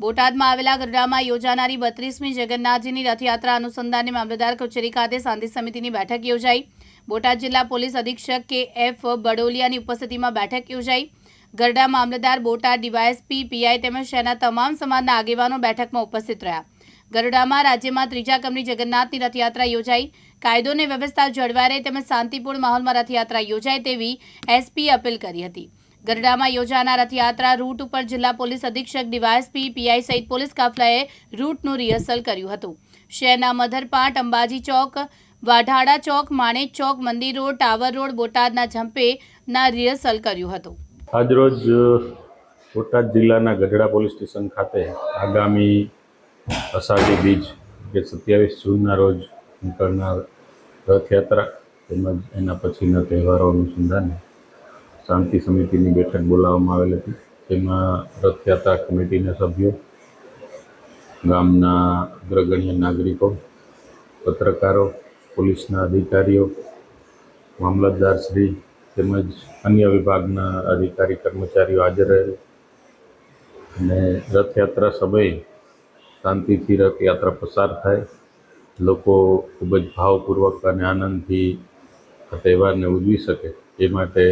બોટાદમાં આવેલા ગરડામાં યોજાનારી બત્રીસમી જગન્નાથજીની રથયાત્રા અનુસંધાને મામલતદાર કચેરી ખાતે શાંતિ સમિતિની બેઠક યોજાઈ. બોટાદ જિલ્લા પોલીસ અધિક્ષક કે એફ બડોલિયાની ઉપસ્થિતિમાં બેઠક યોજાઈ. ગરડા મામલતદાર બોટાદ ડીવાયએસપી પીઆઈ તેમજ શહેરના તમામ સમાજના આગેવાનો બેઠકમાં ઉપસ્થિત રહ્યા. ગરડામાં રાજ્યમાં ત્રીજા ક્રમની જગન્નાથની રથયાત્રા યોજાઈ. કાયદો અને વ્યવસ્થા જળવાય રહે તેમજ શાંતિપૂર્ણ માહોલમાં રથયાત્રા યોજાય તેવી એસપીએ અપીલ કરી હતી. ગરડામાં યોજાનાર રથયાત્રા રૂટ ઉપર જિલ્લા પોલીસ અધિક્ષક ડીવાયએસપી પીઆઈ સહિત પોલીસ કાફલાએ રૂટનું રિહર્સલ કર્યું હતું. શહેરના મધરપાટ, અંબાજી ચોક, વાઢાડા ચોક માણેક ચોક, મંદિર રોડ, ટાવર રોડ, બોટાદના જંપેના રિહર્સલ કર્યું હતું. આજરોજ બોટાદ જિલ્લાના ગઢડા પોલીસ સ્ટેશન ખાતે આગામી અષાઢી બીજ કે સત્યાવીસ જૂનના રોજ નીકળનાર રથયાત્રા તેમજ એના પછીના તહેવારો અનુસંધાને શાંતિ સમિતિની બેઠક બોલાવવામાં આવેલ હતી. તેમાં રથયાત્રા કમિટીના સભ્યો, ગામના અગ્રગણ્ય નાગરિકો, પત્રકારો, પોલીસના અધિકારીઓ મામલતદારશ્રી તેમજ અન્ય વિભાગના અધિકારી કર્મચારીઓ હાજર રહેલ અને રથયાત્રા સમયે શાંતિથી રથયાત્રા પસાર થાય. લોકો ખૂબ જ ભાવપૂર્વક અને આનંદથી આ તહેવારને ઉજવી શકે. એ માટે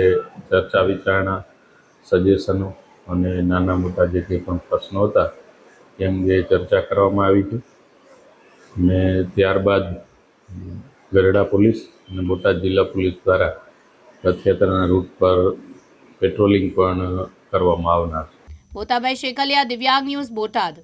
ચર્ચા વિચારણા સજેશનો અને નાના મોટા જે કંઈ પણ પ્રશ્નો હતા, એ અંગે ચર્ચા કરવામાં આવી છે અને ત્યારબાદ ગરડા પોલીસ અને બોટાદ જિલ્લા પોલીસ દ્વારા રથયાત્રાના રૂટ પર પેટ્રોલિંગ પણ કરવામાં આવનાર છે. બોતાભાઈ શેખલિયા, દિવ્યાંગ ન્યૂઝ, બોટાદ.